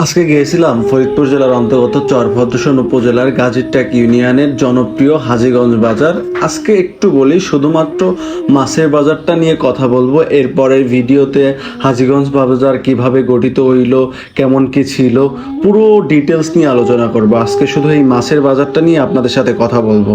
আজকে গিয়েছিলাম ফরিদপুর জেলার অন্তর্গত চরভদ্রসন উপজেলার গাজীরটাক ইউনিয়নের জনপ্রিয় হাজিগঞ্জ বাজার। আজকে একটু বলি, শুধুমাত্র মাছের বাজারটা নিয়ে কথা বলব। এরপরের ভিডিওতে হাজীগঞ্জ বাজার কীভাবে গঠিত হইল, কেমন কি ছিল, পুরো ডিটেলস নিয়ে আলোচনা করব। আজকে শুধু এই মাছের বাজারটা নিয়ে আপনাদের সাথে কথা বলব।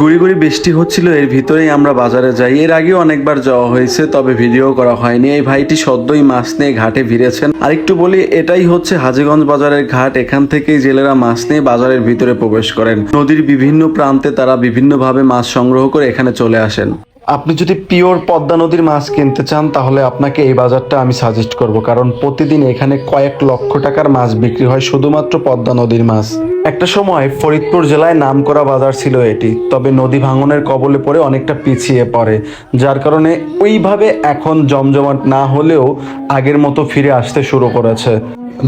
গুড়ি গুড়ি বৃষ্টি হচ্ছিল, এর ভিতরেই আমরা বাজারে যাই। এর আগেও অনেকবার যাওয়া হয়েছে, তবে ভিডিও করা হয়নি। এই ভাইটি সদ্যই মাছ নিয়ে ঘাটে ভিড়েছেন। আর একটু বলি, এটাই হচ্ছে হাজীগঞ্জ বাজারের ঘাট, এখান থেকেই জেলেরা মাছ নিয়ে বাজারের ভিতরে প্রবেশ করেন। নদীর বিভিন্ন প্রান্তে তারা বিভিন্নভাবে মাছ সংগ্রহ করে এখানে চলে আসেন। আপনি যদি পিওর পদ্মা নদীর মাছ কিনতে চান, তাহলে আপনাকে এই বাজারটা আমি সাজেস্ট করব। কারণ প্রতিদিন এখানে কয়েক লক্ষ টাকার মাছ বিক্রি হয় শুধুমাত্র পদ্মা নদীর মাছ। একটা সময় ফরিদপুর জেলায় নামকরা বাজার ছিল এটি, তবে নদী ভাঙনের কবলে পড়ে অনেকটা পিছিয়ে পড়ে, যার কারণে ওইভাবে এখন জমজমাট না হলেও আগের মতো ফিরে আসতে শুরু করেছে।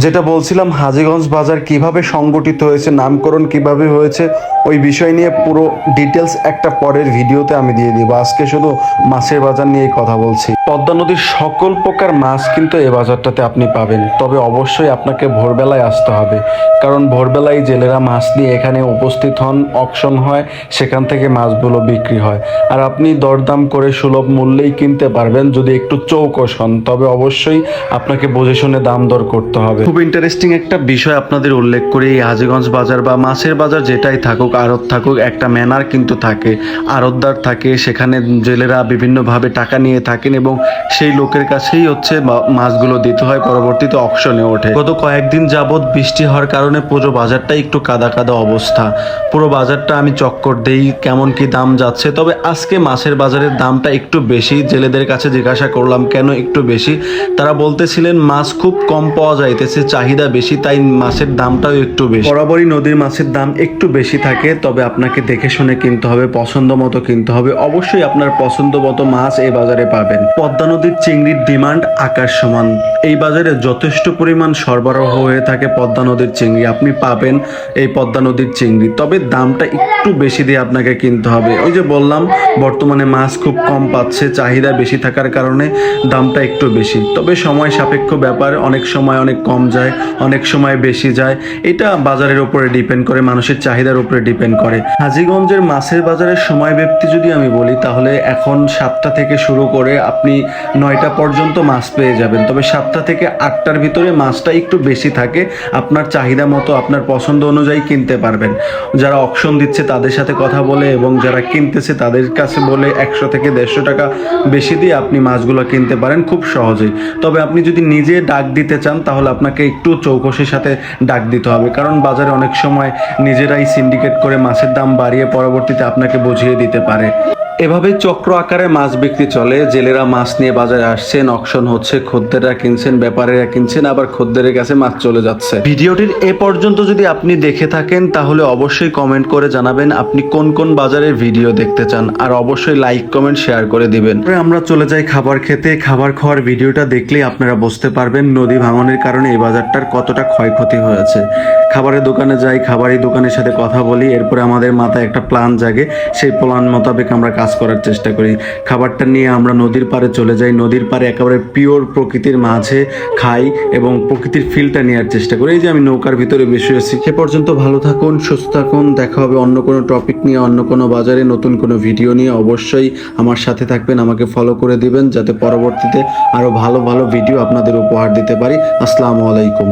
যেটা বলছিলাম, হাজীগঞ্জ বাজার কীভাবে সংগঠিত হয়েছে, নামকরণ কীভাবে হয়েছে, ওই বিষয় নিয়ে পুরো ডিটেলস একটা পরের ভিডিওতে আমি দিয়ে দিব। আজকে শুধু মাছের বাজার নিয়েই কথা বলছি। পদ্মা নদীর সকল প্রকার মাছ কিন্তু এই বাজারটাতে আপনি পাবেন, তবে অবশ্যই আপনাকে ভোরবেলায় আসতে হবে, কারণ ভোরবেলায় জেলেরা মাছ নিয়ে এখানে উপস্থিত হন, অকশন হয়, সেখান থেকে মাছগুলো বিক্রি হয়। আর আপনি দরদাম করে সুলভ মূল্যেই কিনতে পারবেন যদি একটু চৌকস হন তবে অবশ্যই আপনাকে বুঝে শুনে দাম দর করতে হবে। খুব ইন্টারেস্টিং একটা বিষয় আপনাদের উল্লেখ করি এই হাজিগঞ্জ বাজার বা মাছের বাজার যেটাই থাকুক, আড়ত থাকুক, একটা ম্যানার কিন্তু থাকে। আড়তদার থাকে, সেখানে জেলেরা বিভিন্নভাবে টাকা নিয়ে থাকেন এবং সেই লোকের কাছেই হচ্ছে মাছগুলো দিতে হয়, পরবর্তীতে অকশনে ওঠে। গত কয়েকদিন যাবৎ বৃষ্টি হওয়ার কারণে পুজো বাজারটা একটু কাদা কাদা অবস্থা। পুরো বাজারটা আমি চক্কর দেই কেমন কি দাম যাচ্ছে। তবে আজকে মাছের বাজারের দামটা একটু বেশি। জেলেদের কাছে জিজ্ঞাসা করলাম, কেন একটু বেশি? তারা বলতেছিলেন, মাছ খুব কম পাওয়া যাইতেছে, চাহিদা বেশি, তাই মাছের দামটাও একটু বেশি। বরাবরই নদীর মাছের দাম একটু বেশি থাকে, তবে আপনাকে দেখে শুনে কিনতে হবে, পছন্দ মতো কিনতে হবে। অবশ্যই আপনার পছন্দ মতো মাছ এই বাজারে পাবেন। পদ্মা নদীর চিংড়ির ডিমান্ড আকাশ সমান। এই বাজারে যথেষ্ট পরিমাণ সরবরাহ হয়ে থাকে পদ্মা নদীর চিংড়ি। আপনি পাবেন এই পদ্মা নদীর চিংড়ি। তবে দামটা একটু বেশি দিয়ে আপনাকে কিনতে হবে। ওই যে বললাম, বর্তমানে মাছ খুব কম পাচ্ছে, চাহিদা বেশি থাকার কারণে দামটা একটু বেশি। তবে সময় সাপেক্ষ ব্যাপার, অনেক সময় অনেক কম যায়, অনেক সময় বেশি যায়। এটা বাজারের উপরে ডিপেন্ড করে, মানুষের চাহিদার উপরে ডিপেন্ড করে। হাজীগঞ্জের মাছের বাজারের সময় ব্যক্তি যদি আমি বলি, তাহলে এখন সাতটা থেকে শুরু করে আপনি নয়টা পর্যন্ত মাছ পেয়ে যাবেন। তবে সাতটা থেকে আটটার ভিতরে মাছটা একটু বেশি থাকে। আপনার চাহিদা মতো, আপনার পছন্দ অনুযায়ী কিনতে পারবেন। যারা অপশন দিচ্ছে তাদের সাথে কথা বলে এবং যারা কিনতেছে তাদের কাছে বলে একশো থেকে দেড়শো টাকা বেশি দিয়ে আপনি মাছগুলো কিনতে পারেন খুব সহজেই। তবে আপনি যদি নিজে ডাক দিতে চান তাহলে আপনাকে একটু চৌকসের সাথে ডাক দিতে হবে। কারণ বাজারে অনেক সময় নিজেরাই সিন্ডিকেট করে মাছের দাম বাড়িয়ে পরবর্তীতে আপনাকে বুঝিয়ে দিতে পারে। এভাবে চক্র আকারে মাছ বিক্রি চলে। জেলেরা মাছ নিয়ে বাজারে আসছেন অকশন হচ্ছে, খদ্দেররা কিনছেন, ব্যাপারীরা কিনছেন, আবার খদ্দেরের কাছে মাছ চলে যাচ্ছে। ভিডিওটির এ পর্যন্ত যদি আপনি দেখে থাকেন, তাহলে অবশ্যই কমেন্ট করে জানাবেন আপনি কোন কোন বাজারের ভিডিও দেখতে চান। আর অবশ্যই লাইক, কমেন্ট, শেয়ার করে দিবেন। আমরা চলে যাই খাবার খেতে। খাবার খাওয়ার ভিডিওটা দেখলেই আপনারা বুঝতে পারবেন নদী ভাঙনের কারণে এই বাজারটার কতটা ক্ষয়ক্ষতি হয়েছে। খাবারের দোকানে যাই, খাবারের দোকানের সাথে কথা বলি, এরপরে আমাদের মাথায় একটা প্ল্যান জাগে। সেই প্ল্যান মোতাবেক আমরা কাজ করার চেষ্টা করি। খাবারটা নিয়ে আমরা নদীর পাড়ে চলে যাই। নদীর পাড়ে একেবারে পিওর প্রকৃতির মাঝে খাই এবং প্রকৃতির ফিলটা নেওয়ার চেষ্টা করি। এই যে আমি নৌকার ভিতরে বসে আছি। সে পর্যন্ত ভালো থাকুন, সুস্থ থাকুন। দেখা হবে অন্য কোনো টপিক নিয়ে, অন্য কোনো বাজারে, নতুন কোনো ভিডিও নিয়ে। অবশ্যই আমার সাথে থাকবেন, আমাকে ফলো করে দিবেন, যাতে পরবর্তীতে আরও ভালো ভালো ভিডিও আপনাদের উপহার দিতে পারি। আসসালামু আলাইকুম।